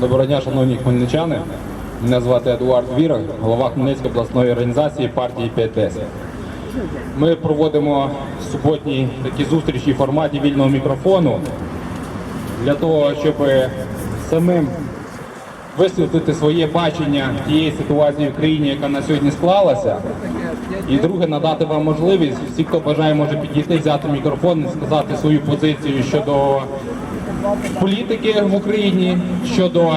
Доброго дня, шановні хмельничани. Мене звати Едуард Віра, голова Хмельницької обласної організації партії 510. Ми проводимо суботні такі зустрічі в форматі вільного мікрофону для того, щоб самим висвітлити своє бачення тієї ситуації в країні, яка на сьогодні склалася. І друге, надати вам можливість, всі, хто бажає, може підійти, взяти мікрофон і сказати свою позицію щодо політики в Україні, щодо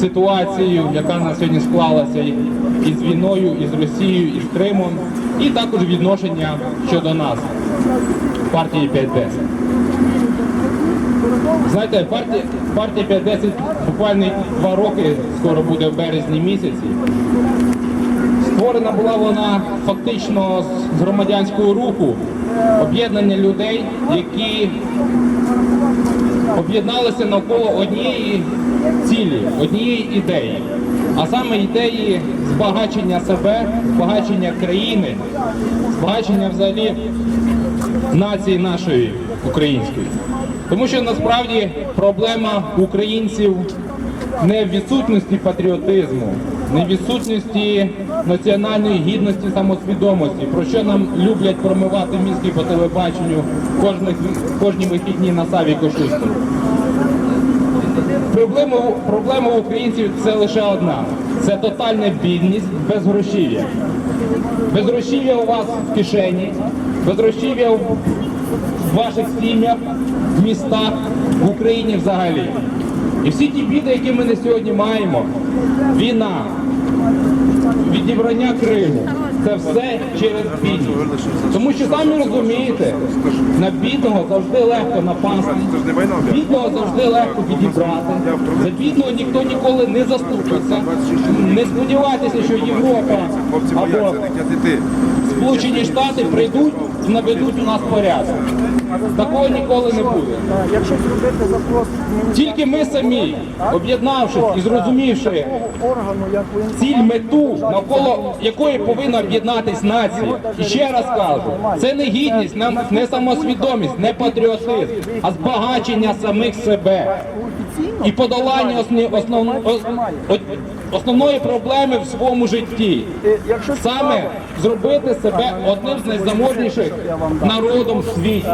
ситуації, яка на сьогодні склалася із війною, із Росією, із Кримом, і також відношення щодо нас, партії 510. Знаєте, партія, партія 510 буквально два роки, скоро буде в березні місяці. Створена була вона фактично з громадянського руху, об'єднання людей, які об'єдналися навколо однієї цілі, однієї ідеї. А саме ідеї збагачення себе, збагачення країни, збагачення взагалі нації нашої української. Тому що насправді проблема українців не в відсутності патріотизму, не в відсутності національної гідності, самосвідомості, про що нам люблять промивати мізки по телебаченню кожних, кожні вихідні на Саві Кошуській. Проблема, проблема українців це лише одна: це тотальна бідність, безгрошів'я. Безгрошів'я у вас в кишені, безгрошів'я в ваших сім'ях, в містах, в Україні взагалі. І всі ті біди, які ми на сьогодні маємо, війна, відібрання Криму, це все через бідність. Тому що самі розумієте, на бідного завжди легко напасти, бідного завжди легко відібрати. За бідного ніхто ніколи не заступиться. Не сподівайтеся, що Європа або. Сполучені Штати прийдуть і наведуть у нас порядок. Такого ніколи не буде. Якщо зробити запрос Тільки ми самі, об'єднавшись і зрозумівши ціль мету, навколо якої повинна об'єднатись нація. І ще раз кажу, це не гідність, не самосвідомість, не патріотизм, а збагачення самих себе і подолання основ- основної проблеми в своєму житті. Саме зробити себе одним з найзаможніших народом в світі.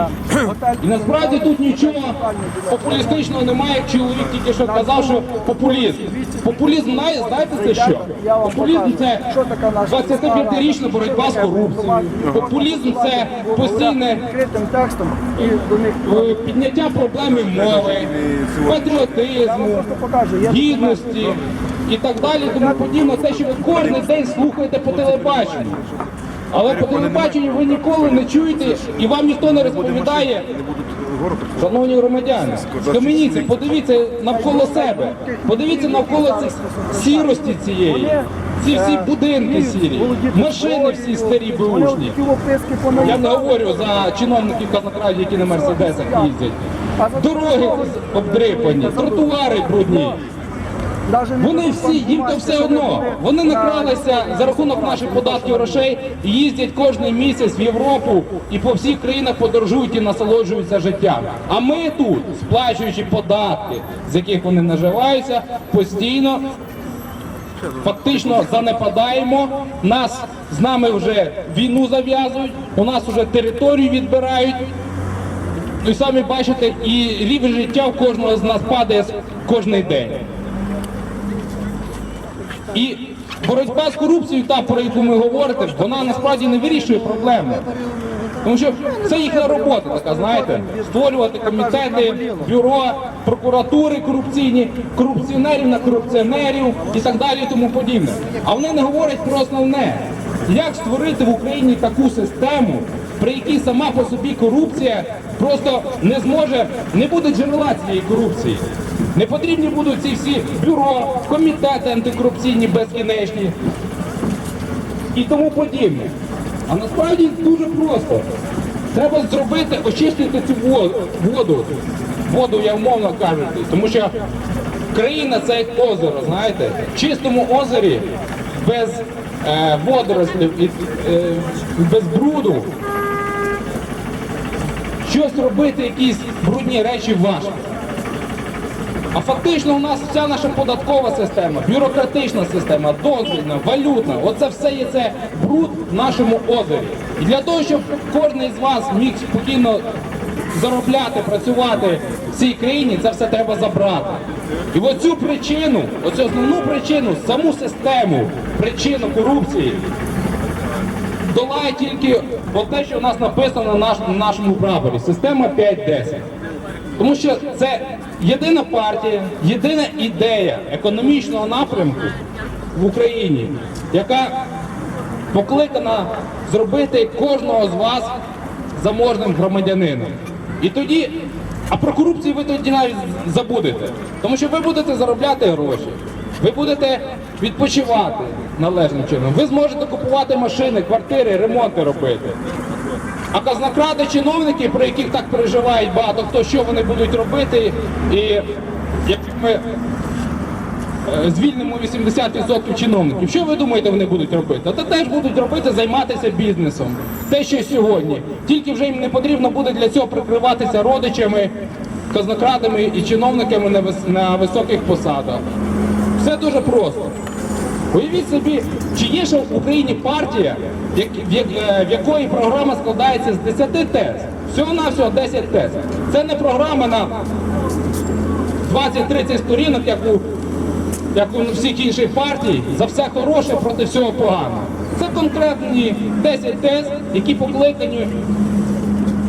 І насправді тут нічого популістичного немає. Чоловік тільки що казав, що популізм. Популізм знає- знаєте це що? Популізм це 25-річна боротьба з корупцією. Популізм це постійне е, підняття проблеми мови, патріотизму, гідності і так далі, тому подібне, те, що ви кожен день слухаєте по телебаченню. Але по телебаченню ви ніколи не чуєте і вам ніхто не розповідає. Шановні громадяни, схаменіться, подивіться навколо себе, подивіться навколо цих сірості цієї, ці всі будинки сірі, машини всі старі беушні. Я не говорю за чиновників казнокрадів, які на мерседесах їздять. Дороги обдрипані, тротуари брудні. Вони всі, їм то все одно. Вони накралися за рахунок наших податків грошей, і їздять кожен місяць в Європу і по всіх країнах подорожують і насолоджуються життям. А ми тут, сплачуючи податки, з яких вони наживаються, постійно фактично занепадаємо. Нас з нами вже війну зав'язують, у нас вже територію відбирають. І самі бачите, і рівень життя в кожного з нас падає кожен день. І боротьба з корупцією, та про яку ми говорите, вона насправді не вирішує проблему. Тому що це їхня робота така, знаєте, створювати комітети, бюро, прокуратури корупційні, корупціонерів на корупціонерів і так далі і тому подібне. А вони не говорять про основне, як створити в Україні таку систему, при якій сама по собі корупція просто не зможе, не буде джерела цієї корупції. Не потрібні будуть ці всі бюро, комітети антикорупційні безкінечні і тому подібне. А насправді дуже просто. Треба зробити, очистити цю воду. Воду я умовно кажу, тому що країна це як озеро, знаєте. В чистому озері без е, водорослів, і, е, без бруду. Щось робити, якісь брудні речі важко. А фактично у нас вся наша податкова система, бюрократична система, дозвільна, валютна, оце все є це бруд в нашому озері. І для того, щоб кожен з вас міг спокійно заробляти, працювати в цій країні, це все треба забрати. І оцю причину, оцю основну причину, саму систему, причину корупції, долає тільки от те, що у нас написано на, на нашому прапорі. Система 5-10. Тому що це єдина партія, єдина ідея економічного напрямку в Україні, яка покликана зробити кожного з вас заможним громадянином. І тоді, а про корупцію ви тоді навіть забудете. Тому що ви будете заробляти гроші, ви будете відпочивати належним чином. Ви зможете купувати машини, квартири, ремонти робити. А казнокради чиновники, про яких так переживають багато хто, що вони будуть робити, і як ми е, звільнимо 80% чиновників, що ви думаєте, вони будуть робити? Та теж будуть робити, займатися бізнесом. Те, що сьогодні. Тільки вже їм не потрібно буде для цього прикриватися родичами, казнокрадами і чиновниками на, вис- на високих посадах. Все дуже просто. Уявіть собі, чи є ще в Україні партія, е, в якої програма складається з 10 тез. Всього-навсього 10 тез. Це не програма на 20-30 сторінок, як у, як у всіх інших партій, за все хороше проти всього поганого. Це конкретні 10 тез, які покликані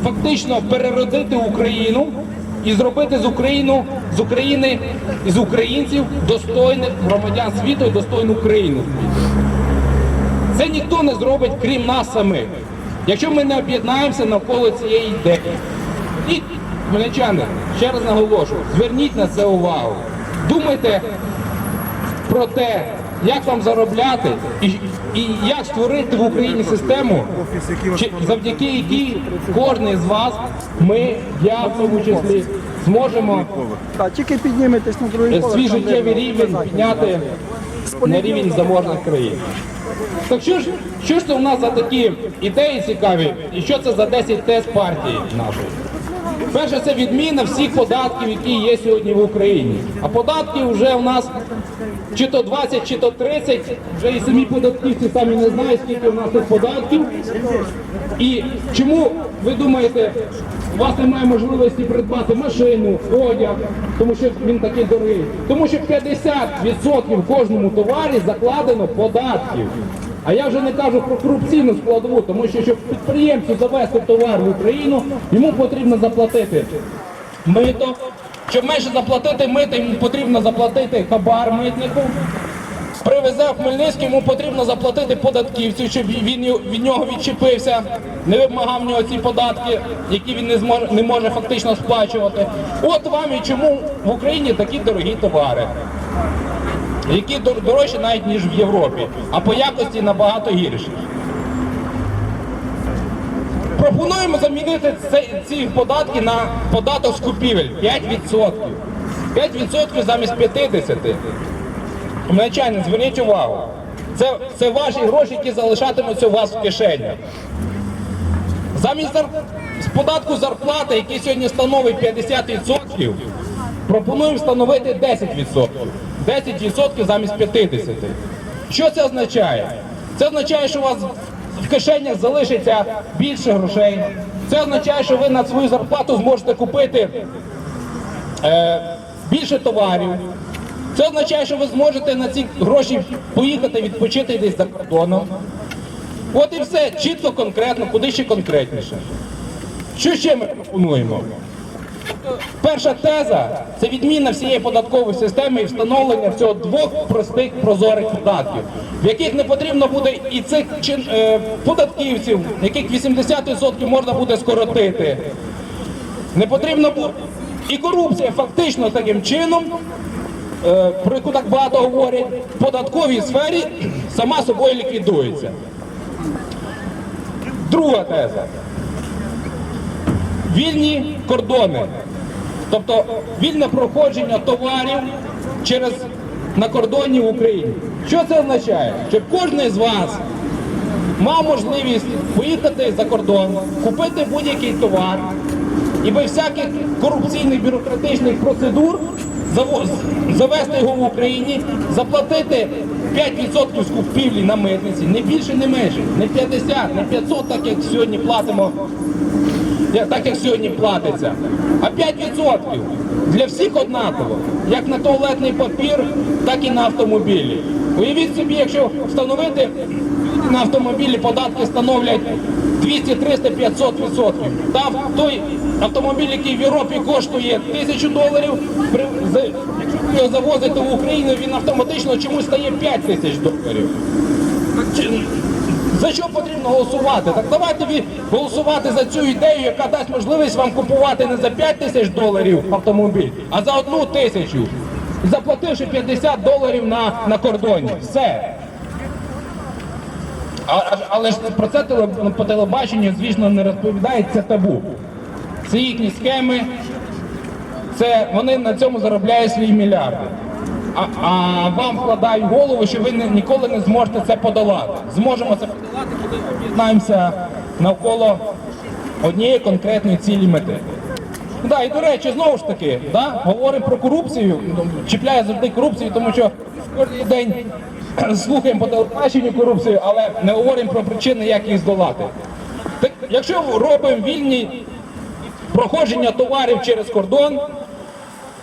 фактично переродити Україну і зробити з Україну з України з українців достойних громадян світу і достойну країну. Це ніхто не зробить, крім нас самих. Якщо ми не об'єднаємося навколо цієї ідеї. І, хмельничани, ще раз наголошую, зверніть на це увагу. Думайте про те, як вам заробляти і, і як створити в Україні систему, завдяки якій кожен з вас, ми, я в тому числі, зможемо тільки підніметесь на другий свій життєвий рівень підняти на рівень заможних країн. Так що ж, що ж це у нас за такі ідеї цікаві, і що це за 10 тез партії нашої? Перше, це відміна всіх податків, які є сьогодні в Україні. А податки вже у нас чи то 20, чи то 30, вже і самі податківці самі не знають, скільки у нас тут податків. І чому ви думаєте, у вас немає можливості придбати машину, одяг, тому що він такий дорогий? Тому що 50% в кожному товарі закладено податків. А я вже не кажу про корупційну складову, тому що щоб підприємцю завести товар в Україну, йому потрібно заплатити мито. Щоб менше заплатити мито, йому потрібно заплатити хабар митнику. Привезе в Хмельницький, йому потрібно заплатити податківцю, щоб він від нього відчепився, не вимагав в нього ці податки, які він не зможе не може фактично сплачувати. От вам і чому в Україні такі дорогі товари, які дорожчі навіть ніж в Європі, а по якості набагато гірші. Пропонуємо замінити ці податки на податок з купівель 5%. 5% замість 50%. Хмельничани, зверніть увагу. Це, це ваші гроші, які залишатимуться у вас в кишенях. Замість зар... з податку зарплати, який сьогодні становить 50%, пропонуємо встановити 10%. 10% замість 50%. Що це означає? Це означає, що у вас в кишенях залишиться більше грошей. Це означає, що ви на свою зарплату зможете купити е, більше товарів. Це означає, що ви зможете на ці гроші поїхати відпочити десь за кордоном. От і все, чітко, конкретно, куди ще конкретніше. Що ще ми пропонуємо? Перша теза це відміна всієї податкової системи і встановлення всього двох простих прозорих податків, в яких не потрібно буде і цих чин- е, податківців, яких 80% можна буде скоротити. Не потрібно буде. І корупція фактично таким чином, е, про яку так багато говорять, в податковій сфері сама собою ліквідується. Друга теза. Вільні кордони. Тобто вільне проходження товарів через на кордоні в Україні. Що це означає? Щоб кожен з вас мав можливість поїхати за кордон, купити будь-який товар і без всяких корупційних бюрократичних процедур завести його в Україні, заплатити 5% з купівлі на митниці, не більше, не менше, не 50, не 500, так як сьогодні платимо так як сьогодні платиться, а 5% для всіх однаково, як на туалетний папір, так і на автомобілі. Уявіть собі, якщо встановити на автомобілі податки становлять 200, 300, 500 відсотків. Та той автомобіль, який в Європі коштує тисячу доларів, його завозите в Україну, він автоматично чомусь стає 5 тисяч доларів. За що потрібно голосувати? Так давайте голосувати за цю ідею, яка дасть можливість вам купувати не за 5 тисяч доларів автомобіль, а за одну тисячу. Заплативши 50 доларів на, на кордоні. Все. А, але ж про це по телебаченню, звісно, не розповідають, це табу. Це їхні схеми, це вони на цьому заробляють свої мільярди. А, а вам вкладають голову, що ви ніколи не зможете це подолати. Зможемо це подолати, коли об'єднаємося навколо однієї конкретної цілі мети. Да, і до речі, знову ж таки, да, говоримо про корупцію, чіпляє завжди корупцію, тому що кожен день слухаємо по телебаченню корупцію, але не говоримо про причини, як їх здолати. Так, якщо робимо вільні проходження товарів через кордон,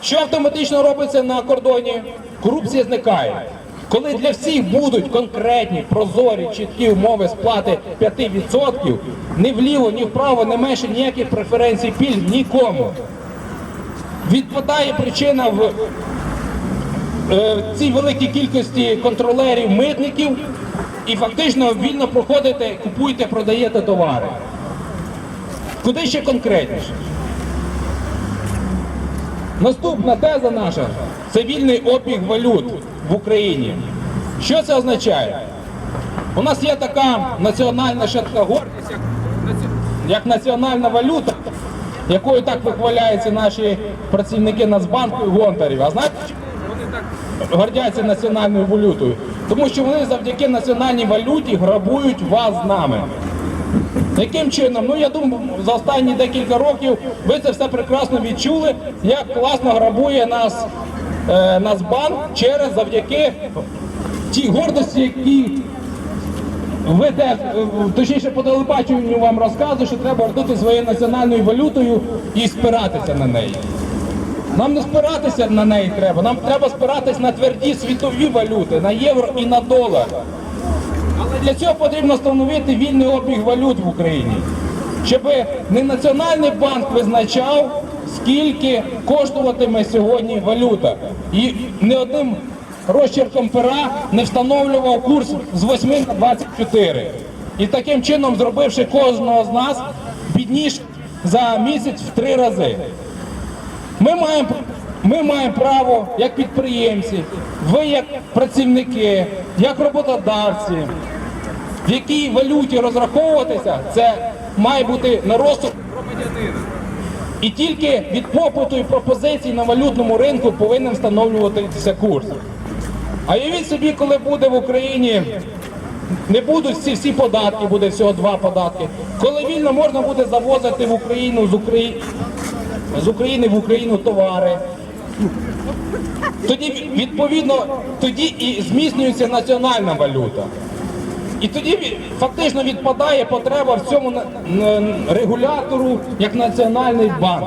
що автоматично робиться на кордоні? Корупція зникає. Коли для всіх будуть конкретні, прозорі, чіткі умови сплати 5%, ні вліво, ні вправо, не менше ніяких преференцій пільг нікому. Відпадає причина в е, цій великій кількості контролерів, митників, і фактично вільно проходите, купуєте, продаєте товари. Куди ще конкретніше? Наступна теза наша це вільний обіг валют в Україні. Що це означає? У нас є така національна ще така гордість, як, національна валюта, якою так вихваляються наші працівники Нацбанку і Гонтарів. А знаєте, вони так гордяться національною валютою? Тому що вони завдяки національній валюті грабують вас з нами. Яким чином? Ну я думаю, за останні декілька років ви це все прекрасно відчули, як класно грабує нас е, Нацбанк через завдяки тій гордості, які ви теж, е, точніше по телебаченню вам розказую, що треба гордити своєю національною валютою і спиратися на неї. Нам не спиратися на неї треба, нам треба спиратися на тверді світові валюти, на євро і на долар. Але для цього потрібно встановити вільний обіг валют в Україні, щоб не Національний банк визначав, скільки коштуватиме сьогодні валюта. І не одним розчерком пера не встановлював курс з 8 на 24. І таким чином, зробивши кожного з нас бідніш за місяць в три рази. Ми маємо, ми маємо право, як підприємці, ви як працівники, як роботодавці, в якій валюті розраховуватися, це має бути на розсуд. І тільки від попиту і пропозицій на валютному ринку повинен встановлюватися курс. А уявіть собі, коли буде в Україні, не будуть всі, всі податки, буде всього два податки. Коли вільно можна буде завозити в Україну з України з України в Україну товари. Тоді відповідно тоді і зміцнюється національна валюта. І тоді фактично відпадає потреба в цьому регулятору як національний банк.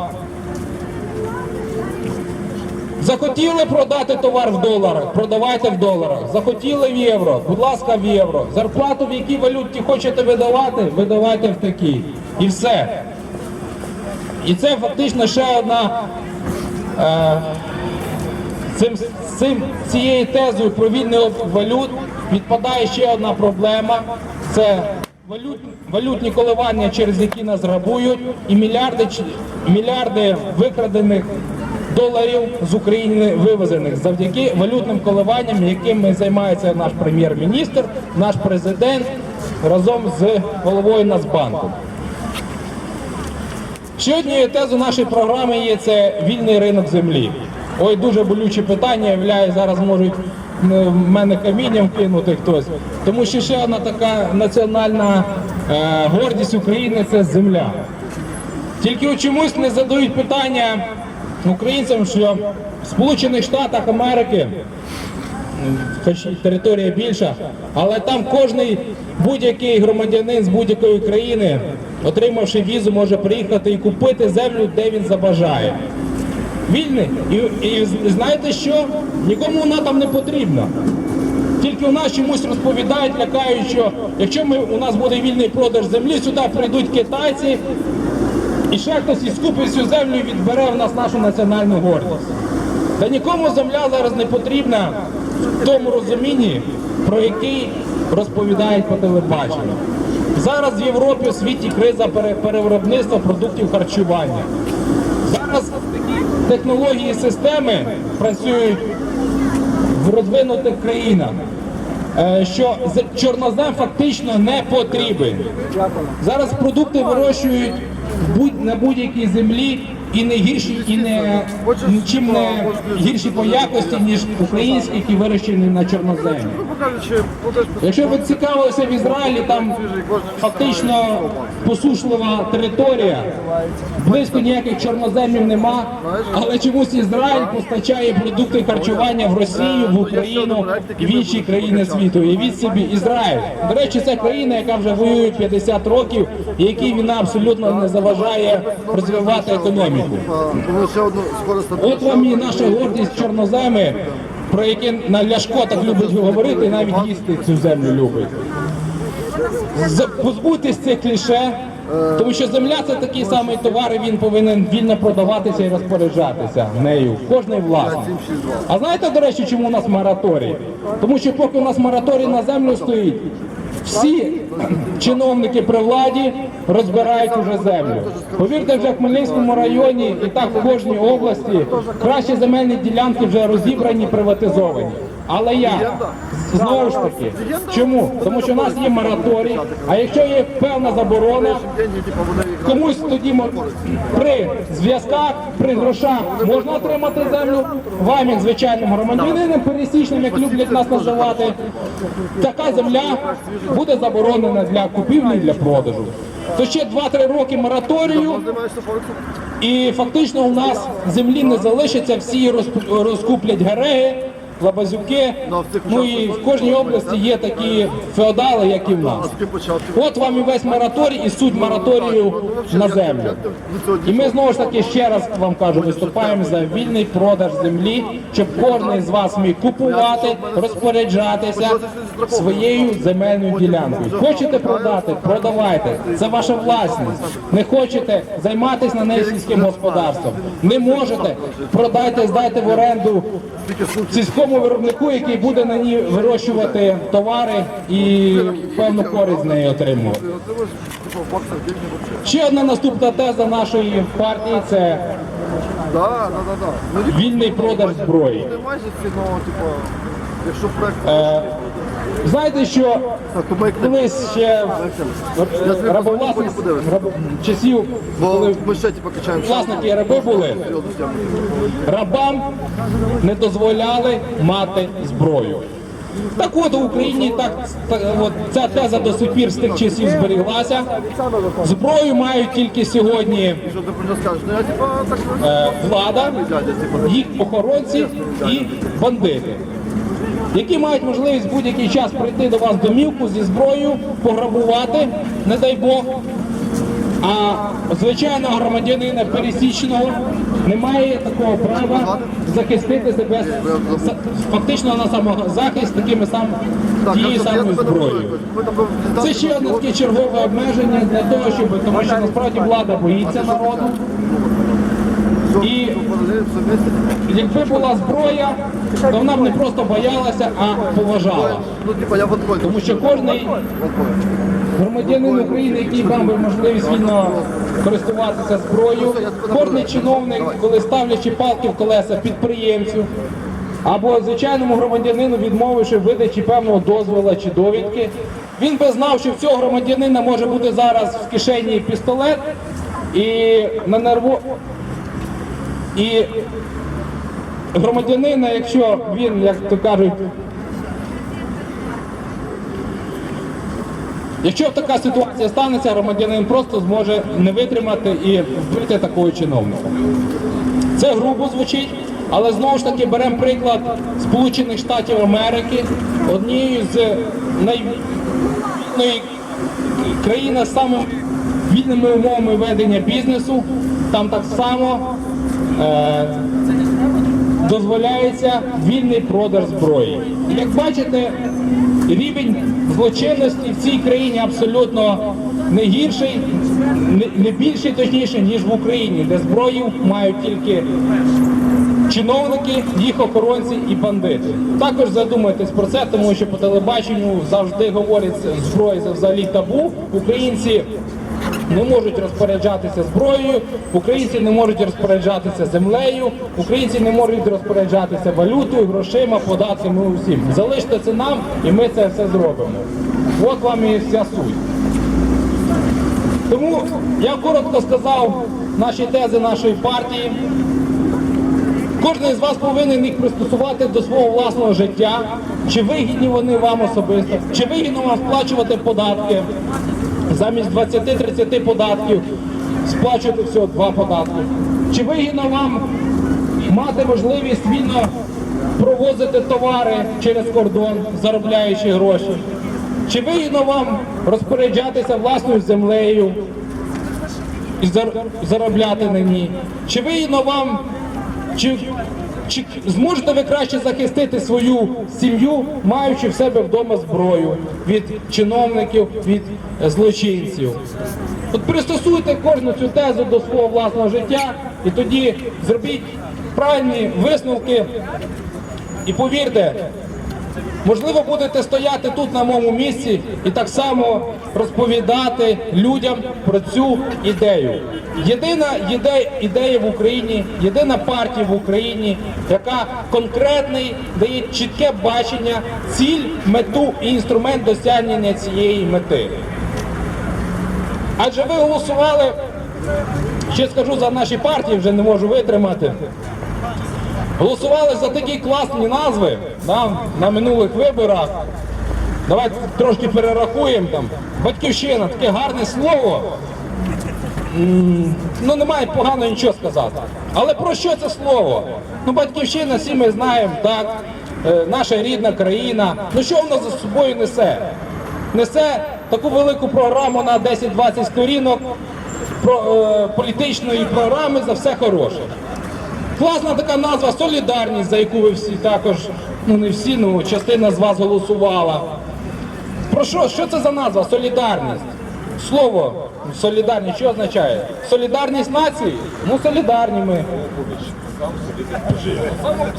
Захотіли продати товар в доларах, продавайте в доларах. Захотіли в євро, будь ласка, в євро. Зарплату в якій валюті хочете видавати, видавайте в такій. І все. І це фактично ще одна цим, цим, цією тезою про вільний валют відпадає ще одна проблема. Це валют, валютні коливання, через які нас грабують, і мільярди, мільярди викрадених доларів з України вивезених завдяки валютним коливанням, якими займається наш прем'єр-міністр, наш президент разом з головою Нацбанку. Ще однією тезою нашої програми є це вільний ринок землі. Ой, дуже болюче питання, являє, зараз можуть в мене камінням кинути хтось. Тому що ще одна така національна е, гордість України це земля. Тільки чомусь не задають питання, українцям, що в Сполучених Штатах Америки, хоч територія більша, але там кожний будь-який громадянин з будь-якої країни, отримавши візу, може приїхати і купити землю, де він забажає. Вільний. І, і знаєте що? Нікому вона там не потрібна. Тільки у нас чомусь розповідають, лякають, що якщо ми, у нас буде вільний продаж землі, сюди прийдуть китайці, і ще хтось із скупить всю землю і відбере в нас нашу національну гордість. Та нікому земля зараз не потрібна в тому розумінні, про який розповідають по телебаченню. Зараз в Європі у світі криза перевиробництва продуктів харчування. Зараз технології і системи працюють в розвинутих країнах, е, що чорнозем фактично не потрібен. Зараз продукти вирощують на будь-якій землі і не гірші, і не нічим не гірші по якості, ніж українські, які вирощені на чорноземі. Якщо ви цікавилися в Ізраїлі, там фактично посушлива територія, близько ніяких чорноземів нема, але чомусь Ізраїль постачає продукти харчування в Росію, в Україну і в інші країни світу. Уявіть собі, Ізраїль. До речі, це країна, яка вже воює 50 років, і якій війна абсолютно не заважає розвивати економіку. Скоро От вам і наша гордість чорноземи, про на Ляшко так любить говорити, і навіть їсти цю землю любить. Позбутись цих кліше, тому що земля це такий самий товар, і він повинен вільно продаватися і розпоряджатися нею. Кожний власник. А знаєте, до речі, чому у нас мораторій? Тому що поки у нас мораторій на землю стоїть, всі чиновники при владі розбирають уже землю. Повірте, вже в Хмельницькому районі і так в кожній області кращі земельні ділянки вже розібрані, приватизовані. Але як? Знову ж таки, чому? Тому що у нас є мораторій, а якщо є певна заборона, комусь тоді при зв'язках, при грошах можна отримати землю. Вам, як звичайним громадянином, пересічним, як люблять нас називати, така земля буде заборонена для купівлі і для продажу. То ще 2-3 роки мораторію, і фактично у нас землі не залишиться, всі розкуплять гереги, лабазюки. Ну і в кожній області є такі феодали, як і в нас. От вам і весь мораторій, і суть мораторію на землю. І ми знову ж таки ще раз вам кажу, виступаємо за вільний продаж землі, щоб кожен з вас міг купувати, розпоряджатися своєю земельною ділянкою. Хочете продати, продавайте. Це ваша власність. Не хочете займатися на неї сільським господарством. Не можете, продайте, здайте в оренду сільському виробнику, який буде на ній вирощувати товари і певну користь з неї отримувати. Ще одна наступна теза нашої партії це. Ну, вільний продаж зброї. типу, якщо проект... Знаєте, що колись ще рабовласність часів, коли типу, власники раби були, рабам не дозволяли мати зброю. Так от в Україні так, так от, ця теза до сих пір з тих часів зберіглася. Зброю мають тільки сьогодні? Ну, типу, е, влада, типу, їх охоронці і бандити, які мають можливість в будь-який час прийти до вас домівку зі зброєю, пограбувати, не дай Бог. А звичайного громадянина пересічного немає такого права захистити себе фактично на самозахист такими сам тією самою зброєю. Це ще одне таке чергове обмеження для того, щоб тому що насправді влада боїться народу. І-. Якби була зброя, то вона б не просто боялася, а поважала. Тому що кожний громадянин України, який мав би можливість вільно користуватися зброєю, кожний чиновник, коли ставлячи палки в колеса підприємцю або звичайному громадянину, відмовивши видачі певного дозволу чи довідки, він би знав, що в цього громадянина може бути зараз в кишені пістолет і на нерву. І громадянина, якщо він, як то кажуть, Якщо така ситуація станеться, громадянин просто зможе не витримати і вбити такого чиновника. Це грубо звучить, але знову ж таки беремо приклад Сполучених Штатів Америки, однією з найвільної країни з самими вільними умовами ведення бізнесу. Там так само дозволяється вільний продаж зброї. Як бачите, рівень злочинності в цій країні абсолютно не гірший, не, не більший точніше, ніж в Україні, де зброю мають тільки чиновники, їх охоронці і бандити. Також задумайтесь про це, тому що по телебаченню завжди говорять, зброя це взагалі табу. Українці не можуть розпоряджатися зброєю, українці не можуть розпоряджатися землею, українці не можуть розпоряджатися валютою, грошима, податками усім. Залиште це нам, і ми це все зробимо. От вам і вся суть. Тому я коротко сказав наші тези нашої партії. Кожен з вас повинен їх пристосувати до свого власного життя. Чи вигідні вони вам особисто, чи вигідно вам сплачувати податки. Замість 20-30 податків сплачувати всього два податки. Чи вигідно вам мати можливість вільно провозити товари через кордон, заробляючи гроші? Чи вигідно вам розпоряджатися власною землею і заробляти на ній? Чи вигідно вам, чи, чи зможете ви краще захистити свою сім'ю, маючи в себе вдома зброю від чиновників, від е, злочинців? От пристосуйте кожну цю тезу до свого власного життя і тоді зробіть правильні висновки. І повірте, Можливо, будете стояти тут на моєму місці і так само розповідати людям про цю ідею. Єдина ідея, в Україні, єдина партія в Україні, яка конкретний дає чітке бачення, ціль, мету і інструмент досягнення цієї мети. Адже ви голосували, ще скажу за наші партії, вже не можу витримати. Голосували за такі класні назви да, на минулих виборах. Давайте трошки перерахуємо там. Батьківщина, таке гарне слово. Ну, немає погано нічого сказати. Але про що це слово? Ну, батьківщина, всі ми знаємо, так, е, наша рідна країна. Ну що вона за собою несе? Несе таку велику програму на 10-20 сторінок про, е, політичної програми за все хороше. Класна така назва Солідарність, за яку ви всі також, ну не всі, ну частина з вас голосувала. Про що? Що це за назва? Солідарність. Слово солідарність що означає? Солідарність нації? Ну солідарні ми.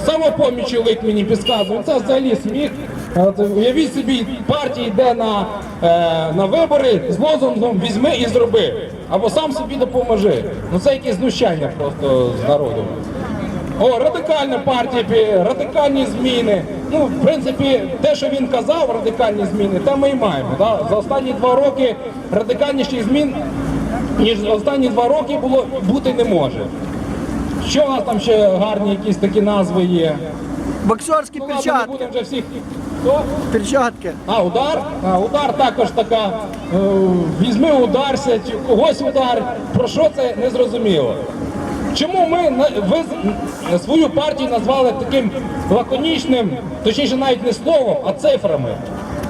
Самопоміч лик мені підказує. Це взагалі сміх. Уявіть собі, партія йде на, е, на вибори з лозунгом візьми і зроби. Або сам собі допоможи. Ну це якесь знущання просто з народу. О, радикальна партія, радикальні зміни. Ну, в принципі, те, що він казав, радикальні зміни, те ми і маємо. Да? За останні два роки радикальніших змін, ніж за останні два роки було бути не може. Що у нас там ще гарні якісь такі назви є? Боксерські Ну ладно, не перчатки. будемо вже всіх. Хто? Перчатки. А, удар? А, удар також така. е, візьми ударся, когось удар. Про що це не зрозуміло. Чому ми ви свою партію назвали таким лаконічним, точніше навіть не словом, а цифрами?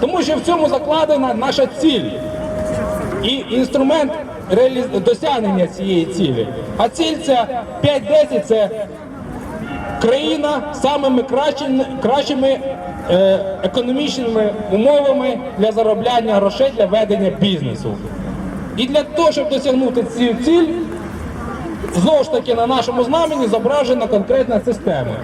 Тому що в цьому закладена наша ціль і інструмент досягнення цієї цілі. А ціль це 5-10 це країна з самими кращими, кращими е, економічними умовами для заробляння грошей для ведення бізнесу. І для того, щоб досягнути цю ціль, знову ж таки на нашому знамені зображена конкретна система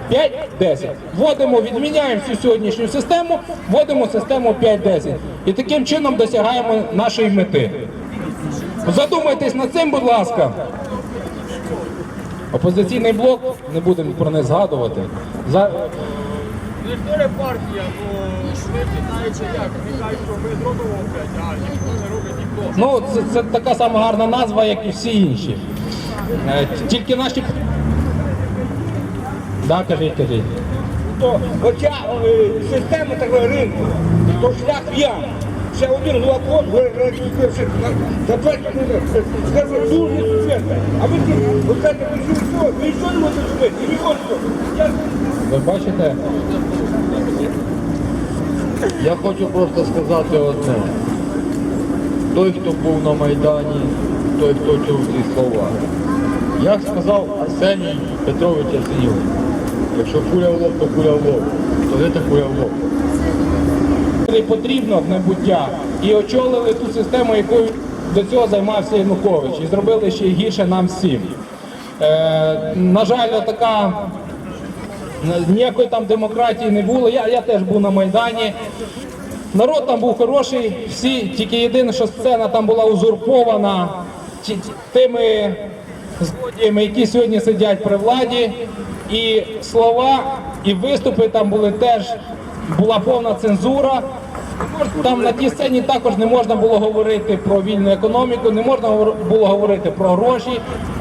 5-10. Вводимо, відміняємо всю сьогоднішню систему, вводимо систему 5-10. І таким чином досягаємо нашої мети. Задумайтесь над цим, будь ласка. Опозиційний блок, не будемо про не згадувати. За... Історія партія, бо ви питаєте як? Кажуть, що ми зробимо блядь, а ніхто не робить ніхто. Ну, це, це така сама гарна назва, як і всі інші. Е, Тільки наші. Да, кажіть, кажіть. то оця е, система такого ринку, то шлях в яму. ще один главком, заплатити скажу, дуже сучасне. А ви тут, ви кажете, ви що, що? ви нічого не можете зробити, і ви хочете. Ви бачите, Я хочу просто сказати одне. Той, хто був на Майдані, той, хто чув ці слова. Як сказав Арсеній Петрович Арсенів, якщо куля в лоб, то куля в лоб, то де та куля в лоб. не потрібно в небуття і очолили ту систему, якою до цього займався Янукович, і зробили ще гірше нам всім. Е, на жаль, така ніякої там демократії не було. Я, я теж був на Майдані. Народ там був хороший, всі, тільки єдине, що сцена там була узурпована тими злодіями, які сьогодні сидять при владі. І слова, і виступи там були теж була повна цензура. Там на тій сцені також не можна було говорити про вільну економіку, не можна було говорити про гроші.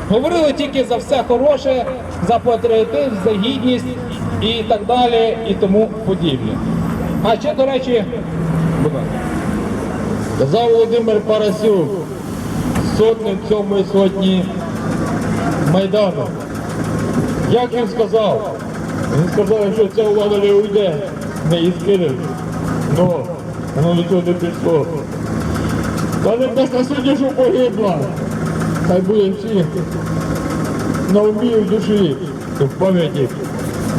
Говорили тільки за все хороше, за патріотизм, за гідність і так далі, і тому подібне. А ще, до речі. Казав Володимир Парасюк, сотник сьомої сотні Майдану. Як він сказав? Він сказав, якщо ця влада не уйде, не її скинуть. Ну, воно до цього не пішло. Та не десь сьогодні, що погибла. Хай буде всі на умі в душі, в пам'яті.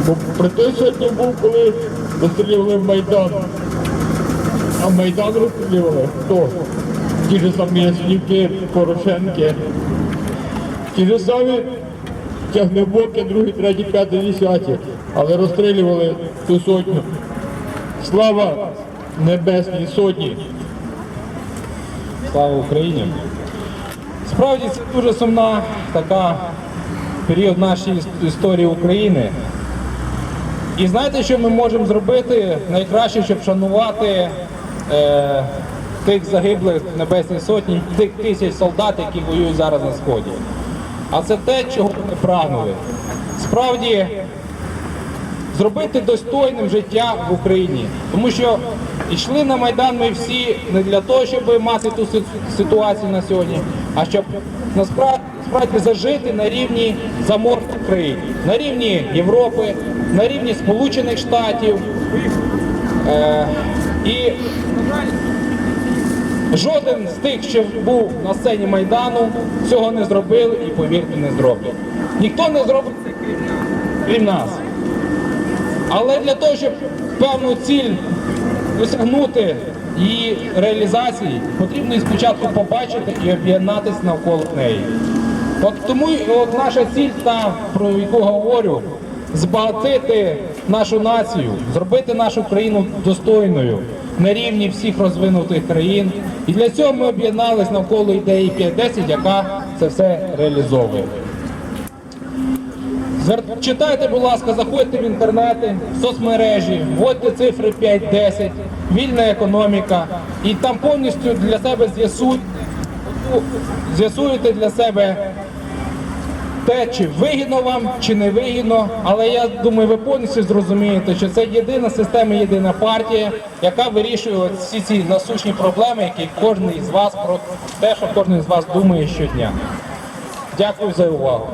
Бо при той сьогодні був, коли розстрілювали Майдан. А Майдан розстрілювали хто? Ті ж самі Ясенюки, Порошенки. Ті ж самі тягнебоки, другі, треті, п'яті, десяті. Але розстрілювали ту сотню. Слава Небесній Сотні. Слава Україні! Справді це дуже сумна така період нашої історії України. І знаєте, що ми можемо зробити найкраще, щоб шанувати е, тих загиблих Небесній Сотні, тих тисяч солдат, які воюють зараз на Сході. А це те, чого ми прагнули. Справді зробити достойним життя в Україні. Тому що йшли на Майдан ми всі не для того, щоб мати ту ситуацію на сьогодні, а щоб насправді зажити на рівні заморськ України, на рівні Європи, на рівні Сполучених Штатів. Е, і жоден з тих, що був на сцені Майдану, цього не зробили і повірте, не зроблять. Ніхто не зробить це крім нас. Але для того, щоб певну ціль досягнути її реалізації, потрібно спочатку побачити і об'єднатися навколо неї. От тому от наша ціль, та, про яку говорю, збагатити нашу націю, зробити нашу країну достойною на рівні всіх розвинутих країн. І для цього ми об'єднались навколо ідеї 5.10, яка це все реалізовує. Читайте, будь ласка, заходьте в інтернети, в соцмережі, вводьте цифри 5-10, вільна економіка, і там повністю для себе з'ясуйте, для себе те, чи вигідно вам, чи не вигідно. Але я думаю, ви повністю зрозумієте, що це єдина система, єдина партія, яка вирішує всі ці насущні проблеми, які кожен із вас про те, що кожен із вас думає щодня. Дякую за увагу.